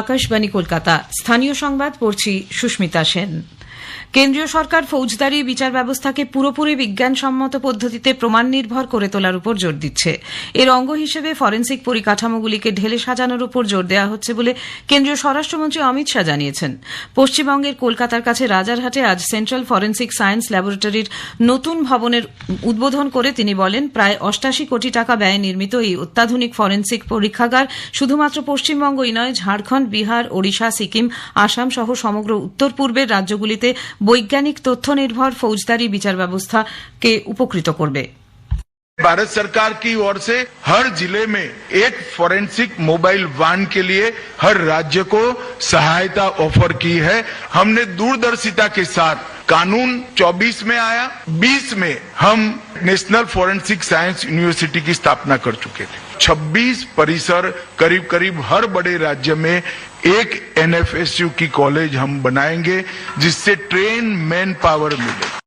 আকাশবাণী কলকাতা। স্থানীয় সংবাদ পড়ছি সুস্মিতা সেন। কেন্দ্রীয় সরকার ফৌজদারি বিচার ব্যবস্থাকে পুরোপুরি বিজ্ঞানসম্মত পদ্ধতিতে প্রমাণ নির্ভর করে তোলার উপর জোর দিচ্ছে। এর অঙ্গ হিসেবে ফরেন্সিক পরিকাঠামোগুলিকে ঢেলে সাজানোর উপর জোর দেওয়া হচ্ছে বলে কেন্দ্রীয় স্বরাষ্ট্রমন্ত্রী অমিত শাহ জানিয়েছেন। পশ্চিমবঙ্গের কলকাতার কাছে রাজারহাটে আজ সেন্ট্রাল ফরেন্সিক সায়েন্স ল্যাবরেটরির নতুন ভবনের উদ্বোধন করে তিনি বলেন, প্রায় অষ্টাশি কোটি টাকা ব্যয়ে নির্মিত এই অত্যাধুনিক ফরেন্সিক পরীক্ষাগার শুধুমাত্র পশ্চিমবঙ্গই নয়, ঝাড়খণ্ড, বিহার, ওড়িশা, সিকিম, আসাম সহ সমগ্র উত্তর পূর্বের রাজ্যগুলিতে বৈজ্ঞানিক তথ্য নির্ভর ফৌজদারি বিচার ব্যবস্থাকে উপকৃত করবে भारत सरकार की ओर से हर जिले में एक फोरेंसिक मोबाइल वान के लिए हर राज्य को सहायता ऑफर की है हमने दूरदर्शिता के साथ कानून 24 में आया 20 में हम नेशनल फोरेंसिक साइंस यूनिवर्सिटी की स्थापना कर चुके थे। 26 परिसर करीब करीब हर बड़े राज्य में एक एनएफएसयू की कॉलेज हम बनाएँगे, जिससे ट्रेन मैन पावर मिले।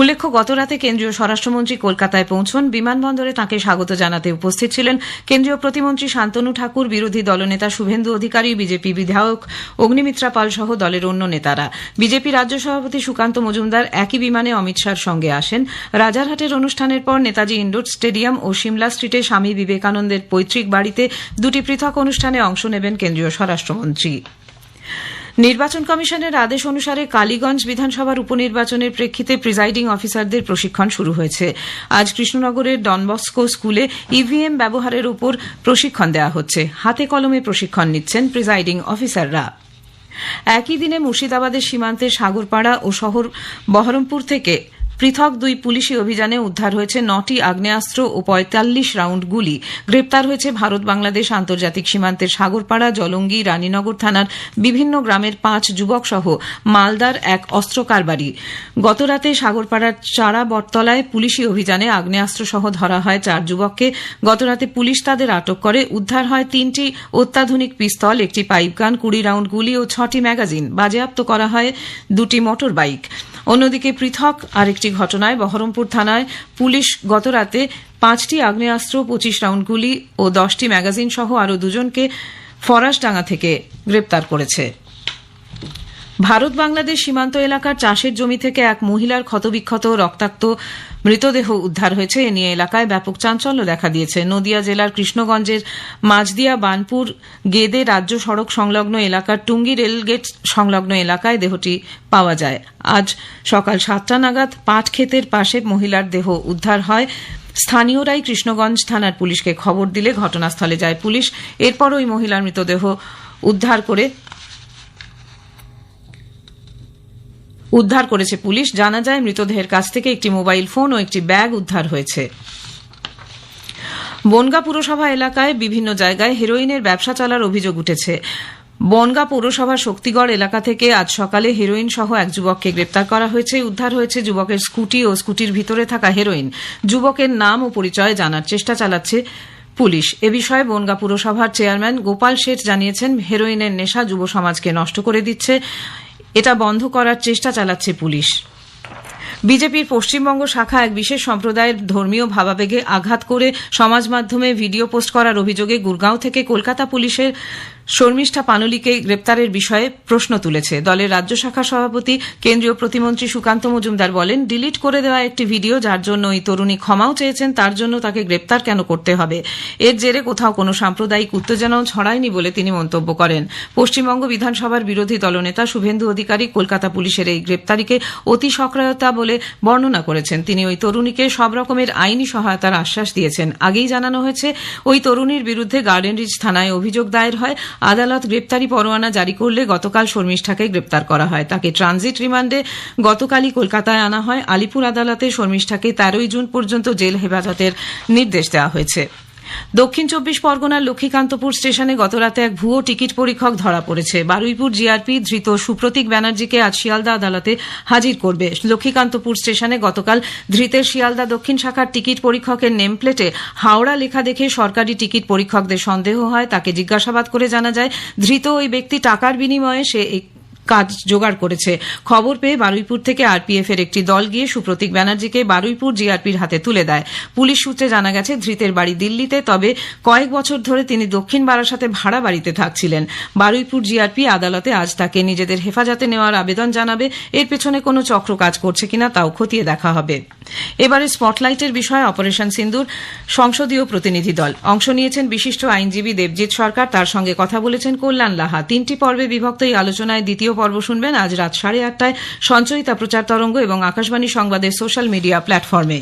উল্লেখ্য, গতরাতে কেন্দ্রীয় স্বরাষ্ট্রমন্ত্রী কলকাতায় পৌঁছন। বিমানবন্দরে তাঁকে স্বাগত জানাতে উপস্থিত ছিলেন কেন্দ্রীয় প্রতিমন্ত্রী শান্তনু ঠাকুর, বিরোধী দলনেতা শুভেন্দু অধিকারী, বিজেপি বিধায়ক অগ্নিমিত্রা পাল সহ দলের অন্য নেতারা। বিজেপি রাজ্য সভাপতি সুকান্ত মজুমদার একই বিমানে অমিত শাহর সঙ্গে আসেন। রাজারহাটের অনুষ্ঠানের পর নেতাজি ইন্ডোর স্টেডিয়াম ও সিমলা স্ট্রিটে স্বামী বিবেকানন্দের পৈতৃক বাড়িতে দুটি পৃথক অনুষ্ঠানে অংশ নেবেন কেন্দ্রীয় স্বরাষ্ট্রমন্ত্রী। নির্বাচন কমিশনের আদেশ অনুসারে কালীগঞ্জ বিধানসভার উপনির্বাচনের প্রেক্ষিতে প্রিজাইডিং অফিসারদের প্রশিক্ষণ শুরু হয়েছে। আজ কৃষ্ণনগরের ডনবস্কো স্কুলে ইভিএম ব্যবহারের উপর প্রশিক্ষণ দেওয়া হচ্ছে। হাতে কলমে প্রশিক্ষণ নিচ্ছেন প্রিজাইডিং অফিসাররা। একই দিনে মুর্শিদাবাদের সীমান্তে সাগরপাড়া ও শহর বহরমপুর থেকে পৃথক দুই পুলিশি অভিযানে উদ্ধার হয়েছে নটি আগ্নেয়াস্ত্র ও পঁয়তাল্লিশ রাউন্ড গুলি। গ্রেপ্তার হয়েছে ভারত, বাংলাদেশ, আন্তর্জাতিক সীমান্তের সাগরপাড়া, জলঙ্গি, রানীনগর থানার বিভিন্ন গ্রামের পাঁচ যুবক সহ মালদার এক অস্ত্র কারবারি। গতরাতে সাগরপাড়ার চারা বটতলায় পুলিশি অভিযানে আগ্নেয়াস্ত্র সহ ধরা হয় চার যুবককে। গতরাতে পুলিশ তাদের আটক করে। উদ্ধার হয় তিনটি অত্যাধুনিক পিস্তল, একটি পাইপগান, কুড়ি রাউন্ড গুলি ও ছটি ম্যাগাজিন। বাজেয়াপ্ত করা হয় দুটি মোটর বাইক অন্যদিকে পৃথক আরেকটি ঘটনায় বহরমপুর থানায় পুলিশ গতরাতে পাঁচটি আগ্নেয়াস্ত্র, পঁচিশ রাউন্ড গুলি ও দশটি ম্যাগাজিন সহ আরও দুজনকে ফরাসডাঙ্গা থেকে গ্রেপ্তার করেছে। ভারত বাংলাদেশ সীমান্ত এলাকার চাষের জমি থেকে এক মহিলার ক্ষতবিক্ষত রক্তাক্ত মৃতদেহ উদ্ধার হয়েছে, এ নিয়ে এলাকায় ব্যাপক চাঞ্চল্য দেখা দিয়েছে। নদিয়া জেলার কৃষ্ণগঞ্জের মাঝদিয়া বানপুর, গেদে রাজ্য সড়ক সংলগ্ন এলাকার টুঙ্গি রেলগেট সংলগ্ন এলাকায় দেহটি পাওয়া যায়। আজ সকাল সাতটা নাগাদ পাট ক্ষেতের পাশে মহিলার দেহ উদ্ধার হয়। স্থানীয়রাই কৃষ্ণগঞ্জ থানার পুলিশকে খবর দিলে ঘটনাস্থলে যায় পুলিশ। এরপর ওই মহিলার মৃতদেহ উদ্ধার করে উদ্ধার করেছে পুলিশ। জানা যায়, মৃতদেহের কাছ থেকে একটি মোবাইল ফোন ও একটি ব্যাগ উদ্ধার হয়েছে। বনগা পুরসভা এলাকায় বিভিন্ন জায়গায় হেরোইনের ব্যবসা চলার অভিযোগ উঠেছে। বনগা পৌরসভার শক্তিগড় এলাকা থেকে আজ সকালে হেরোইন সহ এক যুবককে গ্রেপ্তার করা হয়েছে। উদ্ধার হয়েছে যুবকের স্কুটি ও স্কুটির ভিতরে থাকা হেরোইন। যুবকের নাম ও পরিচয় জানার চেষ্টা চালাচ্ছে পুলিশ। এ বিষয়ে বনগা পুরসভার চেয়ারম্যান গোপাল শেঠ জানিয়েছেন, হেরোইনের নেশা যুব সমাজকে নষ্ট করে দিচ্ছে। এটা বন্ধ করার চেষ্টা চালাচ্ছে পুলিশ। বিজেপির পশ্চিমবঙ্গ শাখা এক বিশেষ সম্প্রদায়ের ধর্মীয় ভাবাবেগে আঘাত করে সমাজ মাধ্যমে ভিডিও পোস্ট করার অভিযোগে গুরগাঁও থেকে কলকাতা পুলিশের শর্মিষ্ঠা পানুলিকে গ্রেপ্তারের বিষয়ে প্রশ্ন তুলেছে। দলের রাজ্য শাখা সভাপতি, কেন্দ্রীয় প্রতিমন্ত্রী সুকান্ত মজুমদার বলেন, ডিলিট করে দেওয়া একটি ভিডিও যার জন্য ওই তরুণী ক্ষমাও চেয়েছেন, তার জন্য তাকে গ্রেপ্তার কেন করতে হবে? এর জেরে কোথাও কোনো সাম্প্রদায়িক উত্তেজনাও ছড়ায়নি বলে তিনি মন্তব্য করেন। পশ্চিমবঙ্গ বিধানসভার বিরোধী দলনেতা শুভেন্দু অধিকারী কলকাতা পুলিশের এই গ্রেপ্তারিকে অতি সক্রিয়তা বলে বর্ণনা করেছেন। তিনি ওই তরুণীকে সব রকমের আইনি সহায়তার আশ্বাস দিয়েছেন। আগেই জানানো হয়েছে, ওই তরুণীর বিরুদ্ধে গার্ডেন রিচ থানায় অভিযোগ দায়ের হয়। আদালত গ্রেপ্তারি পরোয়ানা জারি করলে গতকাল শর্মিষ্ঠাকে গ্রেপ্তার করা হয়। তাকে ট্রানজিট রিমান্ডে গতকালই কলকাতায় আনা হয়। আলিপুর আদালতে শর্মিষ্ঠাকে তেরোই জুন পর্যন্ত জেল হেফাজতের নির্দেশ দেওয়া হয়েছে। দক্ষিণ চব্বিশ পরগনার লক্ষ্মীকান্তপুর স্টেশনে গতরাতে এক ভুয়ো টিকিট পরীক্ষক ধরা পড়েছে। বারুইপুর জিআরপি ধৃত সুপ্রতীক ব্যানার্জিকে আজ শিয়ালদা আদালতে হাজির করবে। লক্ষ্মীকান্তপুর স্টেশনে গতকাল ধৃতের শিয়ালদা দক্ষিণ শাখার টিকিট পরীক্ষকের নেমপ্লেটে হাওড়া লেখা দেখে সরকারি টিকিট পরীক্ষকদের সন্দেহ হয়। তাকে জিজ্ঞাসাবাদ করে জানা যায়, ধৃত ওই ব্যক্তি টাকার বিনিময়ে সে কাজ জোগাড় করেছে। খবর পেয়ে বারুইপুর থেকে আরপিএফ এর একটি দল গিয়ে সুপ্রতীক ব্যানার্জিকে বারুইপুর জিআরপির হাতে তুলে দেয়। পুলিশ সূত্রে জানা গেছে, ধৃতের বাড়ি দিল্লিতে, তবে কয়েক বছর ধরে তিনি দক্ষিণ বারাসাতে ভাড়া বাড়িতে থাকছিলেন। বারুইপুর জিআরপি আদালতে আজ তাকে নিজেদের হেফাজতে নেওয়ার আবেদন জানাবে। এর পেছনে কোনো চক্র কাজ করছে কিনা তাও খতিয়ে দেখা হবে। এবারে স্পটলাইটের বিষয়ে অপারেশন সিন্দুর, সংসদীয় প্রতিনিধি দল। অংশ নিয়েছেন বিশিষ্ট আইনজীবী দেবজিৎ সরকার। তার সঙ্গে কথা বলেছেন কল্যাণ লাহা। তিনটি পর্বে বিভক্ত এই আলোচনায় দ্বিতীয় পর্ব শুনবেন আজ রাত সাড়ে আটটায় সঞ্চয়িতা প্রচার তরঙ্গ এবং আকাশবাণী সংবাদের সোশ্যাল মিডিয়া প্ল্যাটফর্মে।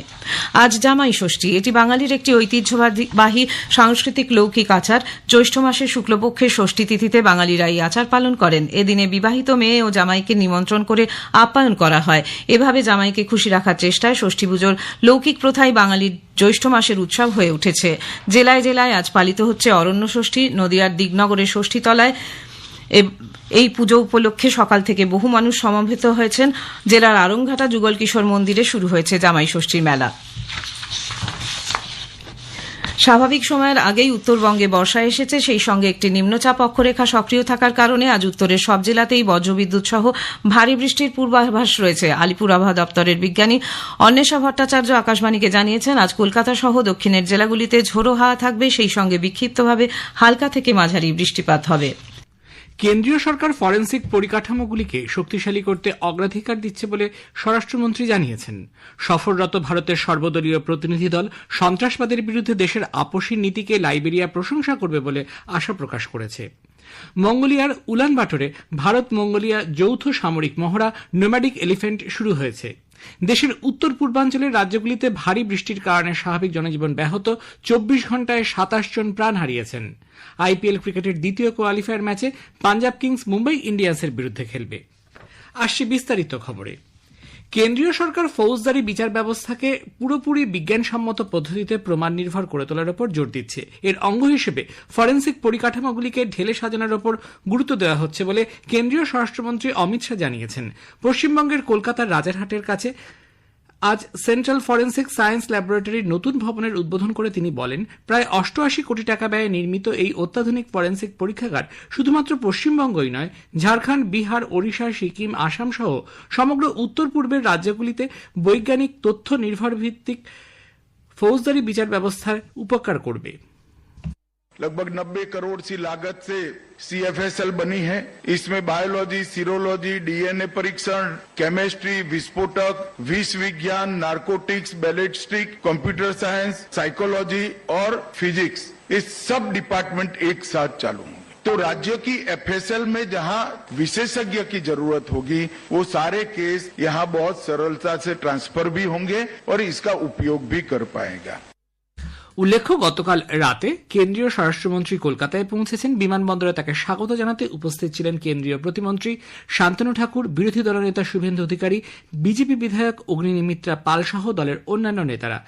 আজ জামাই ষষ্ঠী, এটি বাঙালির একটি ঐতিহ্যবাহী সাংস্কৃতিক লৌকিক আচার। জ্যৈষ্ঠ মাসের শুক্লপক্ষের ষষ্ঠী তিথিতে বাঙালিরা এই আচার পালন করেন। এদিনে বিবাহিত মেয়ে ও জামাইকে নিমন্ত্রণ করে আপ্যায়ন করা হয়। এভাবে জামাইকে খুশি রাখার চেষ্টায় ষষ্ঠী পুজোর লৌকিক প্রথাই বাঙালির জ্যৈষ্ঠ মাসের উৎসব হয়ে উঠেছে। জেলায় জেলায় আজ পালিত হচ্ছে অরণ্য ষষ্ঠী। নদিয়ার দিগনগরের ষষ্ঠীতলায় এই পুজো উপলক্ষে সকাল থেকে বহু মানুষ সমাবেত হয়েছেন। জেলার আরংঘাটা যুগল কিশোর মন্দিরে শুরু হয়েছে জামাই ষষ্ঠীর মেলা। স্বাভাবিক সময়ের আগেই উত্তরবঙ্গে বর্ষা এসেছে, সেই সঙ্গে একটি নিম্নচাপ অক্ষরেখা সক্রিয় থাকার কারণে আজ উত্তরের সব জেলাতেই বজ্রবিদ্যুৎ সহ ভারী বৃষ্টির পূর্বাভাস রয়েছে। আলিপুর আবহাওয়া দপ্তরের বিজ্ঞানী অন্বেষা ভট্টাচার্য আকাশবাণীকে জানিয়েছেন, আজ কলকাতা সহ দক্ষিণের জেলাগুলিতে ঝোড়ো হাওয়া থাকবে, সেই সঙ্গে বিক্ষিপ্তভাবে হালকা থেকে মাঝারি বৃষ্টিপাত হবে। কেন্দ্রীয় সরকার ফরেন্সিক পরিকাঠামোগুলিকে শক্তিশালী করতে অগ্রাধিকার দিচ্ছে বলে স্বরাষ্ট্রমন্ত্রী জানিয়েছেন। সফররত ভারতের সর্বদলীয় প্রতিনিধি দল সন্ত্রাসবাদের বিরুদ্ধে দেশের আপোষী নীতিকে লাইবেরিয়া প্রশংসা করবে বলে আশা প্রকাশ করেছে। মঙ্গোলিয়ার উলানবাটরে ভারত মঙ্গোলিয়া যৌথ সামরিক মহড়া নোম্যাডিক এলিফ্যান্ট শুরু হয়েছে। দেশের উত্তর পূর্বাঞ্চলের রাজ্যগুলিতে ভারী বৃষ্টির কারণে স্বাভাবিক জনজীবন ব্যাহত। চব্বিশ ঘন্টায় সাতাশ জন প্রাণ হারিয়েছেন। আইপিএল ক্রিকেটের দ্বিতীয় কোয়ালিফায়ার ম্যাচে পাঞ্জাব কিংস মুম্বাই ইন্ডিয়ান্সের বিরুদ্ধে খেলবে। আসছে বিস্তারিত খবরে। কেন্দ্রীয় সরকার ফৌজদারি বিচার ব্যবস্থাকে পুরোপুরি বিজ্ঞানসম্মত পদ্ধতিতে প্রমাণ নির্ভর করে তোলার উপর জোর দিচ্ছে। এর অঙ্গ হিসেবে ফরেন্সিক পরিকাঠামোগুলিকে ঢেলে সাজানোর উপর গুরুত্ব দেওয়া হচ্ছে বলে কেন্দ্রীয় স্বরাষ্ট্রমন্ত্রী অমিত শাহ জানিয়েছেন। পশ্চিমবঙ্গের কলকাতার রাজারহাটের কাছে আজ সেন্ট্রাল ফরেন্সিক সায়েন্স ল্যাবরেটরির নতুন ভবনের উদ্বোধন করে তিনি বলেন, প্রায় অষ্টআশি কোটি টাকা ব্যয়ে নির্মিত এই অত্যাধুনিক ফরেন্সিক পরীক্ষাগার শুধুমাত্র পশ্চিমবঙ্গই নয়, ঝাড়খণ্ড, বিহার, ওড়িশা, সিকিম, আসাম সহ সমগ্র উত্তর পূর্বের রাজ্যগুলিতে বৈজ্ঞানিক তথ্য নির্ভর ভিত্তিক ফৌজদারি বিচার ব্যবস্থার উপকার করবে। लगभग 90 करोड़ सी लागत से सीएफएसएल बनी है। इसमें बायोलॉजी, सीरोलॉजी डीएनए परीक्षण, केमिस्ट्री, विस्फोटक विष विज्ञान narcotics ballistic computer science, psychology और फिजिक्स। इस सब डिपार्टमेंट एक साथ चालू होंगे। तो राज्य की एफएसएल में जहाँ विशेषज्ञ की ज़रूरत होगी, वो सारे केस यहाँ बहुत सरलता से ट्रांसफ़र भी होंगे और इसका उपयोग भी कर पाएगा। উল্লেখ্য, গতকাল রাতে কেন্দ্রীয় স্বরাষ্ট্রমন্ত্রী কলকাতায় পৌঁছেছেন। বিমানবন্দরে তাকে স্বাগত জানাতে উপস্থিত ছিলেন কেন্দ্রীয় প্রতিমন্ত্রী শান্তনু ঠাকুর, বিরোধী দলনেতা শুভেন্দু অধিকারী, বিজেপি বিধায়ক অগ্নিমিত্রা পাল সহ দলের অন্যান্য নেতারা।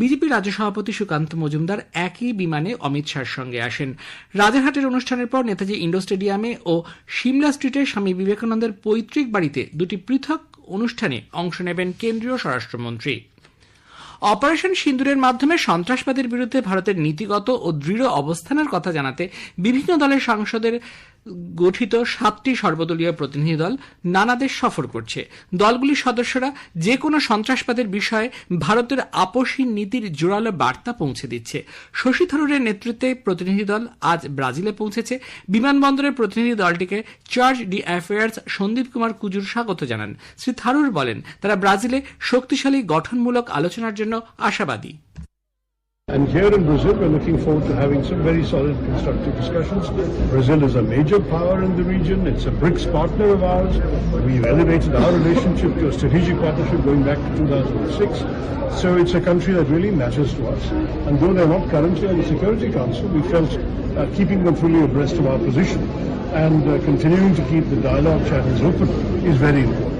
বিজেপি রাজ্য সভাপতি সুকান্ত মজুমদার একই বিমানে অমিত শাহর সঙ্গে আসেন। রাজারহাটের অনুষ্ঠানের পর নেতাজি ইন্ডো স্টেডিয়ামে ও সিমলা স্ট্রিটে স্বামী বিবেকানন্দের পৈতৃক বাড়িতে দুটি পৃথক অনুষ্ঠানে অংশ নেবেন কেন্দ্রীয় স্বরাষ্ট্রমন্ত্রী। অপারেশন সিন্দুরের মাধ্যমে সন্ত্রাসবাদের বিরুদ্ধে ভারতের নীতিগত ও দৃঢ় অবস্থানের কথা জানাতে বিভিন্ন দলের সাংসদের গঠিত সাতটি সর্বদলীয় প্রতিনিধি দল নানা দেশ সফর করছে। দলগুলির সদস্যরা যে কোনো সন্ত্রাসবাদের বিষয়ে ভারতের আপোষী নীতির জোরালো বার্তা পৌঁছে দিচ্ছে। শশী থারুরের নেতৃত্বে প্রতিনিধি দল আজ ব্রাজিলে পৌঁছেছে। বিমানবন্দরের প্রতিনিধি দলটিকে chargé d' affaires Sandeep Kumar Kujur স্বাগত জানান। শ্রী থারুর বলেন, তারা ব্রাজিলে শক্তিশালী গঠনমূলক আলোচনার জন্য আশাবাদী। And here in Brazil, we're looking forward to having some very solid constructive discussions. Brazil is a major power in the region. It's a BRICS partner of ours. We've elevated our relationship to a strategic partnership going back to 2006. So it's a country that really matters to us. And though they're not currently on the Security Council, we felt uh, keeping them fully abreast of our position and uh, continuing to keep the dialogue channels open is very important.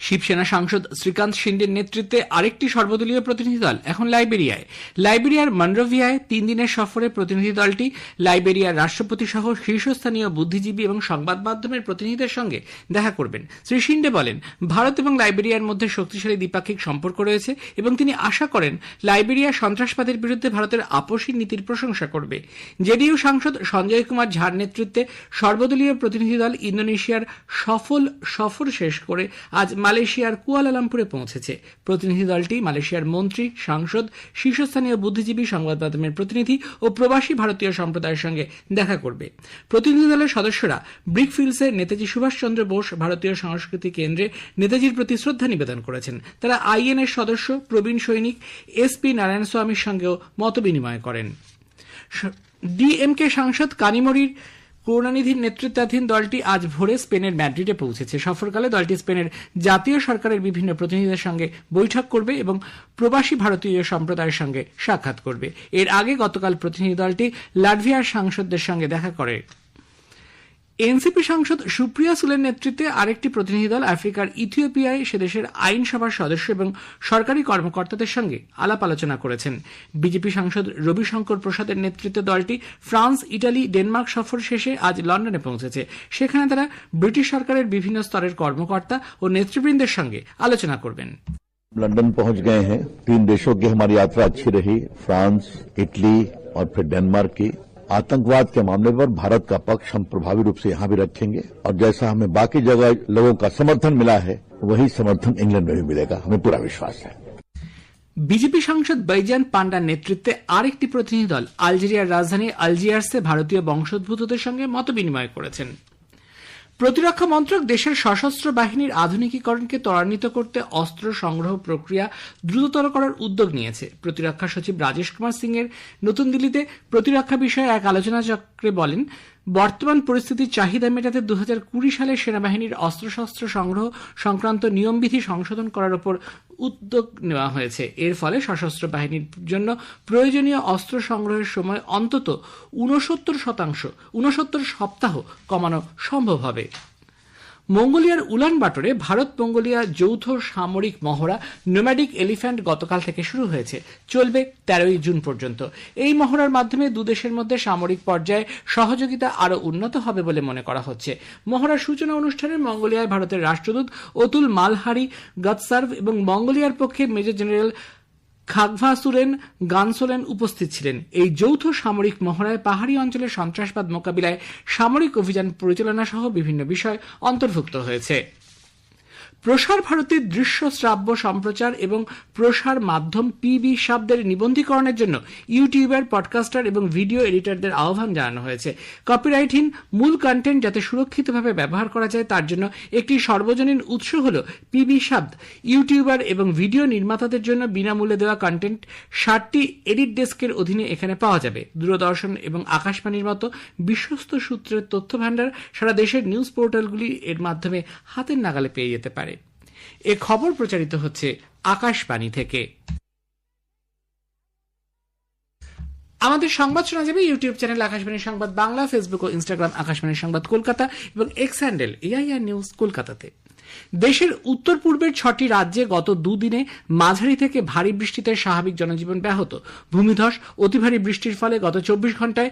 Shiv Sena সাংসদ শ্রীকান্ত শিন্ডের নেতৃত্বে আরেকটি সর্বদলীয় প্রতিনিধি দল এখন লাইবেরিয়ায়। লাইবেরিয়ার মনরোভিয়ায় তিন দিনের সফরে প্রতিনিধি দলটি লাইবেরিয়ার রাষ্ট্রপতি সহ শীর্ষস্থানীয় বুদ্ধিজীবী এবং সংবাদ মাধ্যমের প্রতিনিধিদের সঙ্গে দেখা করবেন। শ্রী শিন্ডে বলেন, ভারত এবং লাইবেরিয়ার মধ্যে শক্তিশালী দ্বিপাক্ষিক সম্পর্ক রয়েছে এবং তিনি আশা করেন, লাইবেরিয়া সন্ত্রাসবাদের বিরুদ্ধে ভারতের আপসী নীতির প্রশংসা করবে। জেডিইউ সাংসদ সঞ্জয় কুমার ঝার নেতৃত্বে সর্বদলীয় প্রতিনিধি দল ইন্দোনেশিয়ার সফল সফর শেষ করে আজ মালয়েশিয়ার কুয়ালালামপুরে পৌঁছেছে। প্রতিনিধি দলটি মালয়েশিয়ার মন্ত্রী, সাংসদ, শীর্ষস্থানীয় বুদ্ধিজীবী, সংবাদ মাধ্যমের প্রতিনিধি ও প্রবাসী ভারতীয় সম্প্রদায়ের সঙ্গে দেখা করবে। প্রতিনিধি দলের সদস্যরা ব্রিকফিল্ডসে নেতাজি সুভাষচন্দ্র বোস, ভারতীয় সংস্কৃতি কেন্দ্রে নেতাজির প্রতি শ্রদ্ধা নিবেদন করেছেন। তারা আইএনএর সদস্য, প্রবীণ সৈনিক এস পি নারায়ণ স্বামীর সঙ্গেও মত বিনিময় করেন ডিএমকে সাংসদ কানিমরির করুণানিধির নেতৃত্বাধীন দলটি আজ ভোরে স্পেনের ম্যাড্রিডে পৌঁছেছে। সফরকালে দলটি স্পেনের জাতীয় সরকারের বিভিন্ন প্রতিনিধিদের সঙ্গে বৈঠক করবে এবং প্রবাসী ভারতীয় সম্প্রদায়ের সঙ্গে সাক্ষাৎ করবে। এর আগে গতকাল প্রতিনিধি দলটি লাটভিয়ার সাংসদদের সঙ্গে দেখা করে। এনসিপি সাংসদ সুপ্রিয়া সুলের নেতৃত্বে আরেকটি প্রতিনিধি দল আফ্রিকার ইথিওপিয়ায় সে দেশের আইনসভার সদস্য এবং সরকারি কর্মকর্তাদের সঙ্গে আলাপ আলোচনা করেছেন বিজেপি সাংসদ রবিশঙ্কর প্রসাদের নেতৃত্বে দলটি ফ্রান্স ইটালি ডেনমার্ক সফর শেষে আজ লন্ডনে পৌঁছেছে সেখানে তারা ব্রিটিশ সরকারের বিভিন্ন স্তরের কর্মকর্তা ও নেতৃবৃন্দের সঙ্গে আলোচনা করবেন लंदन पहुंच गए हैं तीन देशों की हमारी यात्रा अच्छी रही फ्रांस इटली और फिर डेनमार्क की आतंकवाद के मामले पर भारत का पक्ष हम प्रभावी रूप से यहां भी रखेंगे और जैसा हमें बाकी जगह लोगों का समर्थन मिला है वही समर्थन इंग्लैंड में भी मिलेगा हमें पूरा विश्वास है বিজেপি সাংসদ বৈজান পান্ডার নেতৃত্বে আরেকটি প্রতিনিধি দল আলজেরিয়ার রাজধানী আলজিয়ার্সে ভারতীয় বংশোদ্ভূতদের সঙ্গে মত বিনিময় করেছেন প্রতিরক্ষা মন্ত্রক দেশের সশস্ত্র বাহিনীর আধুনিকীকরণকে ত্বরান্বিত করতে অস্ত্র সংগ্রহ প্রক্রিয়া দ্রুততর করার উদ্যোগ নিয়েছে। প্রতিরক্ষা সচিব রাজেশ কুমার সিং এর নতুন দিল্লিতে প্রতিরক্ষা বিষয়ে এক আলোচনা চক্রে বলেন বর্তমান পরিস্থিতির চাহিদা মেটাতে দু হাজার কুড়ি সালে সেনাবাহিনীর অস্ত্রশস্ত্র সংগ্রহ সংক্রান্ত নিয়মবিধি সংশোধন করার উপর উদ্যোগ নেওয়া হয়েছে। এর ফলে সশস্ত্র বাহিনীর জন্য প্রয়োজনীয় অস্ত্র সংগ্রহের সময় অন্তত ঊনসত্তর শতাংশ, ঊনসত্তর সপ্তাহ কমানো সম্ভব হবে। মঙ্গোলিয়ার উলানবাটরে ভারত মঙ্গোলিয়া যৌথ সামরিক মহড়া নোম্যাডিক এলিফ্যান্ট গতকাল থেকে শুরু হয়েছে। চলবে তেরোই জুন পর্যন্ত। এই মহড়ার মাধ্যমে দুদেশের মধ্যে সামরিক পর্যায়ে সহযোগিতা আরও উন্নত হবে বলে মনে করা হচ্ছে। মহড়ার সূচনা অনুষ্ঠানে মঙ্গোলিয়ায় ভারতের রাষ্ট্রদূত অতুল মালহারি গতসার্ভ এবং মঙ্গোলিয়ার পক্ষে major general Khagva Suren Gansolen উপস্থিত ছিলেন। এই যৌথ সামরিক মহড়ায় পাহাড়ি অঞ্চলে সন্ত্রাসবাদ মোকাবিলায় সামরিক অভিযান পরিচালনা সহ বিভিন্ন বিষয় অন্তর্ভুক্ত হয়েছে। প্রসার ভারতীর দৃশ্য, শ্রাব্য, সম্প্রচার এবং প্রসার মাধ্যম পিবি শব্দের নিবন্ধীকরণের জন্য ইউটিউবার পডকাস্টার এবং ভিডিও এডিটরদের আহ্বান জানানো হয়েছে। কপিরাইটহীন মূল কন্টেন্ট যাতে সুরক্ষিতভাবে ব্যবহার করা যায় তার জন্য একটি সর্বজনীন উৎস হল পিবি শব্দ। ইউটিউবার এবং ভিডিও নির্মাতাদের জন্য বিনামূল্যে দেওয়া কন্টেন্ট ষাটটি এডিট ডেস্কের অধীনে এখানে পাওয়া যাবে। দূরদর্শন এবং আকাশবাণীর মতো বিশ্বস্ত সূত্রের তথ্য ভাণ্ডার সারা দেশের নিউজ পোর্টালগুলি এর মাধ্যমে হাতের নাগালে পেয়ে যেতে পারে। এ খবর প্রচারিত হচ্ছে আকাশবাণী থেকে। আমাদের সংবাদ শোনা যাবে YouTube channel Akashvani Sangbad Bangla, Facebook ও ইনস্টাগ্রাম আকাশবাণী সংবাদ কলকাতা এবং এক্স হ্যান্ডেল এআইআর নিউজ কলকাতাতে। দেশের উত্তর পূর্বের ছটি রাজ্যে গত দুদিনে মাঝারি থেকে ভারী বৃষ্টিতে স্বাভাবিক জনজীবন ব্যাহত। ভূমিধস, অতি ভারী বৃষ্টির ফলে গত চব্বিশ ঘন্টায়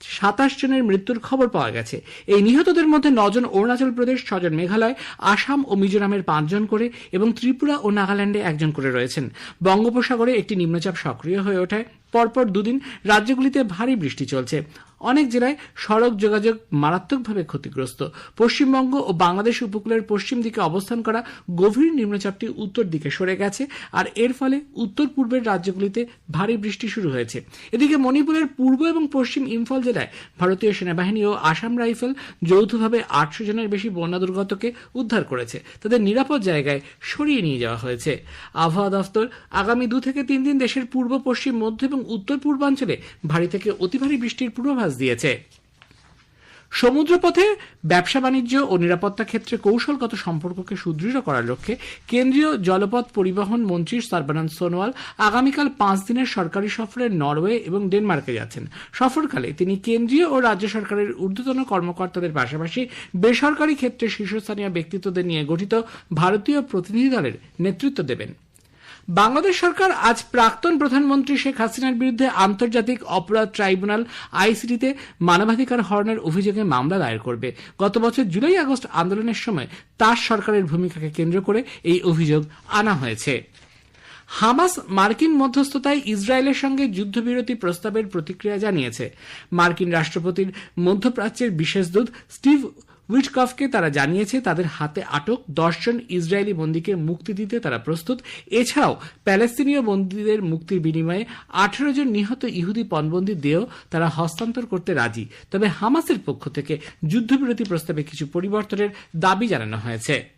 সাতাশ জনের মৃত্যুর খবর পাওয়া গেছে। এই নিহতদের মধ্যে নজন অরুণাচল প্রদেশ, ছজন মেঘালয়, আসাম ও মিজোরামের পাঁচজন করে এবং ত্রিপুরা ও নাগাল্যান্ডে একজন করে রয়েছেন। বঙ্গোপসাগরে একটি নিম্নচাপ সক্রিয় হয়ে ওঠায় পরপর দুদিন রাজ্যগুলিতে ভারী বৃষ্টি চলছে। অনেক জেলায় সড়ক যোগাযোগ মারাত্মকভাবে ক্ষতিগ্রস্ত। পশ্চিমবঙ্গ ও বাংলাদেশ উপকূলের পশ্চিম দিকে অবস্থান করা গভীর নিম্নচাপটি উত্তর দিকে সরে গেছে আর এর ফলে উত্তর পূর্বের রাজ্যগুলিতে ভারী বৃষ্টি শুরু হয়েছে। এদিকে মণিপুরের পূর্ব এবং পশ্চিম ইম্ফল জেলায় ভারতীয় সেনাবাহিনী ও আসাম রাইফেল যৌথভাবে আটশো জনের বেশি বন্যা দুর্গতকে উদ্ধার করেছে। তাদের নিরাপদ জায়গায় সরিয়ে নিয়ে যাওয়া হয়েছে। আবহাওয়া দফতর আগামী দু থেকে তিন দিন দেশের পূর্ব, পশ্চিম, মধ্য এবং উত্তর পূর্বাঞ্চলে ভারী থেকে অতি ভারী বৃষ্টির পূর্বাভাস দিয়েছে। সমুদ্রপথে ব্যবসা বাণিজ্য ও নিরাপত্তা ক্ষেত্রে কৌশলগত সম্পর্ককে সুদৃঢ় করার লক্ষ্যে কেন্দ্রীয় জলপথ পরিবহন মন্ত্রী সর্বানন্দ সোনোয়াল আগামীকাল পাঁচ দিনের সরকারি সফরে নরওয়ে এবং ডেনমার্কে যাচ্ছেন। সফরকালে তিনি কেন্দ্রীয় ও রাজ্য সরকারের ঊর্ধ্বতন কর্মকর্তাদের পাশাপাশি বেসরকারি ক্ষেত্রে শীর্ষস্থানীয় ব্যক্তিত্বদের নিয়ে গঠিত ভারতীয় প্রতিনিধি দলের নেতৃত্ব দেবেন। বাংলাদেশ সরকার আজ প্রাক্তন প্রধানমন্ত্রী শেখ হাসিনার বিরুদ্ধে আন্তর্জাতিক অপরাধ ট্রাইব্যুনাল আইসিটিতে মানবাধিকার হরণের অভিযোগে মামলা দায়ের করবে। গত বছর জুলাই আগস্ট আন্দোলনের সময় তার সরকারের ভূমিকাকে কেন্দ্র করে এই অভিযোগ আনা হয়েছে। হামাস মার্কিন মধ্যস্থতায় ইসরায়েলের সঙ্গে যুদ্ধবিরতি প্রস্তাবের প্রতিক্রিয়া জানিয়েছে। মার্কিন রাষ্ট্রপতির মধ্যপ্রাচ্যের বিশেষ দূত স্টিভ উইটকফকে তারা জানিয়েছে তাদের হাতে আটক দশজন ইসরায়েলি বন্দীকে মুক্তি দিতে তারা প্রস্তুত। এছাড়াও প্যালেস্তিনীয় বন্দীদের মুক্তির বিনিময়ে আঠেরো জন নিহত ইহুদি পণবন্দী দেহ তারা হস্তান্তর করতে রাজি। তবে হামাসের পক্ষ থেকে যুদ্ধবিরতি প্রস্তাবে কিছু পরিবর্তনের দাবি জানানো হয়েছে।